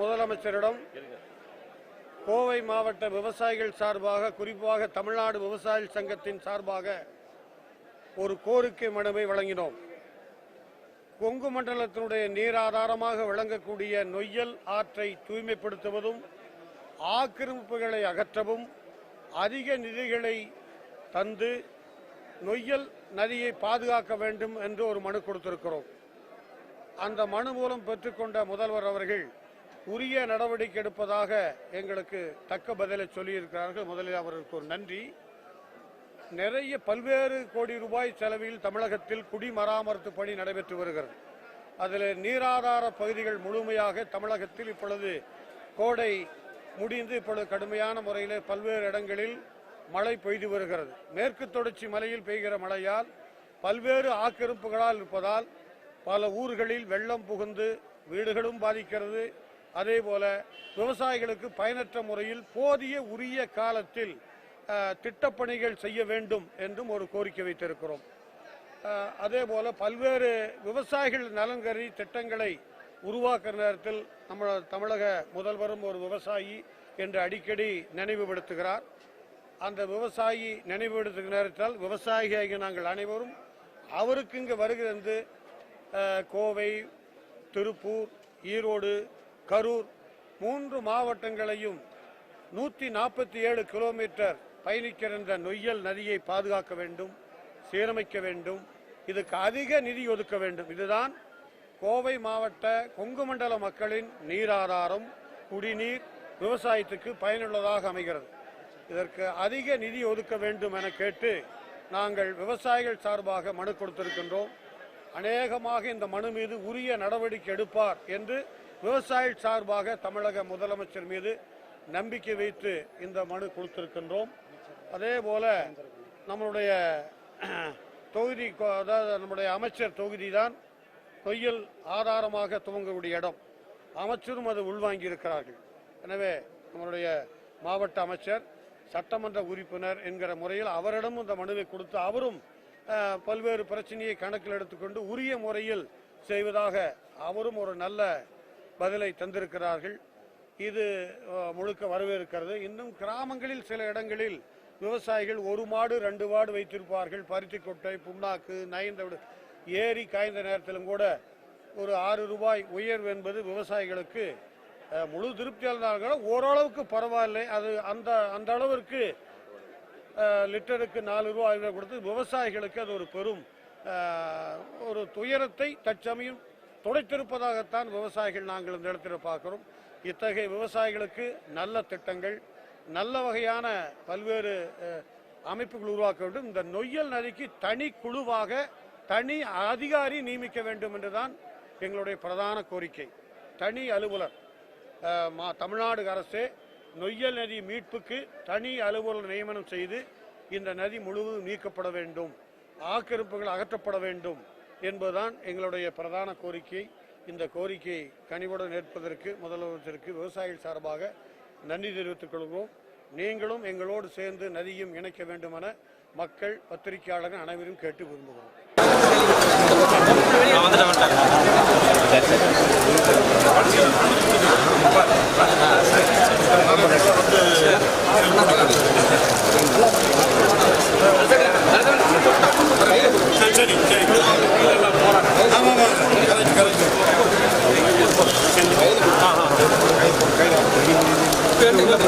முதலமைச்சரிடம் கோவை மாவட்ட விவசாயிகள் சார்பாக குறிப்பாக தமிழ்நாடு விவசாயிகள் சங்கத்தின் சார்பாக ஒரு கோரிக்கை மனுவை வழங்கினோம். கொங்கு மண்டலத்தினுடைய நீர் ஆதாரமாக விளங்கக்கூடிய நொய்யல் ஆற்றை தூய்மைப்படுத்துவதும் ஆக்கிரமிப்புகளை அகற்றவும் அதிக நிதிகளை தந்து நொய்யல் நதியை பாதுகாக்க வேண்டும் என்று ஒரு மனு கொடுத்திருக்கிறோம். அந்த மனு மூலம் பெற்றுக்கொண்ட முதல்வர் அவர்கள் உரிய நடவடிக்கை எடுப்பதாக எங்களுக்கு தக்க பதிலை சொல்லியிருக்கிறார்கள். முதலில் அவர்களுக்கு ஒரு நன்றி. நிறைய பல்வேறு கோடி ரூபாய் செலவில் தமிழகத்தில் குடிமராமத்து பணி நடைபெற்று வருகிறது. அதில் நீராதார பகுதிகள் முழுமையாக தமிழகத்தில் இப்பொழுது கோடை முடிந்து இப்பொழுது கடுமையான முறையில் பல்வேறு இடங்களில் மழை பெய்து வருகிறது. மேற்கு தொடர்ச்சி மலையில் பெய்கிற மழையால் பல்வேறு ஆக்கிரமிப்புகளால் இருப்பதால் பல ஊர்களில் வெள்ளம் புகுந்து வீடுகளும் பாதிக்கிறது. அதே போல விவசாயிகளுக்கு பயனற்ற முறையில் போதிய உரிய காலத்தில் திட்டப்பணிகள் செய்ய வேண்டும் என்றும் ஒரு கோரிக்கை வைத்திருக்கிறோம். அதே போல பல்வேறு விவசாயிகள் நலன் கருதி திட்டங்களை உருவாக்குற நேரத்தில் நம்ம தமிழக முதல்வரும் ஒரு விவசாயி என்று அடிக்கடி நினைவுபடுத்துகிறார். அந்த விவசாயி நினைவுபடுத்துகிற நேரத்தால் விவசாயியாகிய நாங்கள் அனைவரும் அவருக்கு இங்கு வருகிறது கோவை திருப்பூர் ஈரோடு கரூர் மூன்று மாவட்டங்களையும் நூற்றி நாற்பத்தி ஏழு கிலோமீட்டர் பயணிக்கிற இந்த நொய்யல் நதியை பாதுகாக்க வேண்டும் சீரமைக்க வேண்டும். இதுக்கு அதிக நிதி ஒதுக்க வேண்டும். இதுதான் கோவை மாவட்ட கொங்கு மண்டல மக்களின் நீராதாரம் குடிநீர் விவசாயத்துக்கு பயனுள்ளதாக அமைகிறது. இதற்கு அதிக நிதி ஒதுக்க வேண்டும் என கேட்டு நாங்கள் விவசாயிகள் சார்பாக மனு கொடுத்திருக்கின்றோம். அநேகமாக இந்த மனு மீது உரிய நடவடிக்கை எடுப்பார் என்று விவசாய சார்பாக தமிழக முதலமைச்சர் மீது நம்பிக்கை வைத்து இந்த மனு கொடுத்திருக்கின்றோம். அதே போல நம்மளுடைய தொகுதி அதாவது நம்முடைய அமைச்சர் தொகுதி தான் கொய்யல் ஆதாரமாக துவங்கக்கூடிய இடம். அமைச்சரும் அது உள்வாங்கி இருக்கிறார்கள் எனவே நம்மளுடைய மாவட்ட அமைச்சர் சட்டமன்ற உறுப்பினர் என்கிற முறையில் அவரிடமும் இந்த மனுவை கொடுத்து அவரும் பல்வேறு பிரச்சனையை கணக்கில் எடுத்துக்கொண்டு உரிய முறையில் செய்வதாக அவரும் ஒரு நல்ல பதிலை தந்திருக்கிறார்கள். இது முழுக்க வரவேற்கிறது. இன்னும் கிராமங்களில் சில இடங்களில் விவசாயிகள் ஒரு மாடு ரெண்டு மாடு வைத்திருப்பார்கள். பருத்தி கொட்டை புண்ணாக்கு நயந்த விடு ஏரி காய்ந்த நேரத்திலும் கூட ஒரு ஆறு ரூபாய் உயர்வு என்பது விவசாயிகளுக்கு முழு திருப்தியாக ஓரளவுக்கு பரவாயில்லை. அது அந்த அந்த அளவிற்கு லிட்டருக்கு நாலு ரூபாய் கொடுத்து விவசாயிகளுக்கு அது ஒரு பெரும் ஒரு துயரத்தை தற்சமயம் துடைத்திருப்பதாகத்தான் விவசாயிகள் நாங்கள் இந்த இடத்தில் பார்க்கிறோம். இத்தகைய விவசாயிகளுக்கு நல்ல திட்டங்கள் நல்ல வகையான பல்வேறு அமைப்புகள் உருவாக்க வேண்டும். இந்த நொய்யல் நதிக்கு தனி குழுவாக தனி அதிகாரி நியமிக்க வேண்டும் என்றுதான் எங்களுடைய பிரதான கோரிக்கை. தனி அலுவலர் மா- தமிழ்நாடு அரசே நொய்யல் நதி மீட்புக்கு தனி அலுவலர் நியமனம் செய்து இந்த நதி முழுவதும் நீக்கப்பட வேண்டும். ஆக்கிரமிப்புகள் அகற்றப்பட வேண்டும். என்பதுதான் எங்களுடைய பிரதான கோரிக்கை. இந்த கோரிக்கையை கனிவுடன் ஏற்பதற்கு முதலமைச்சருக்கு விவசாயிகள் சார்பாக நன்றி தெரிவித்துக் கொள்கிறோம். நீங்களும் எங்களோடு சேர்ந்து நதியும் இணைக்க வேண்டுமென மக்கள் பத்திரிகையாளர்கள் அனைவரும் கேட்டு விரும்புகிறோம் ஆ Gracias.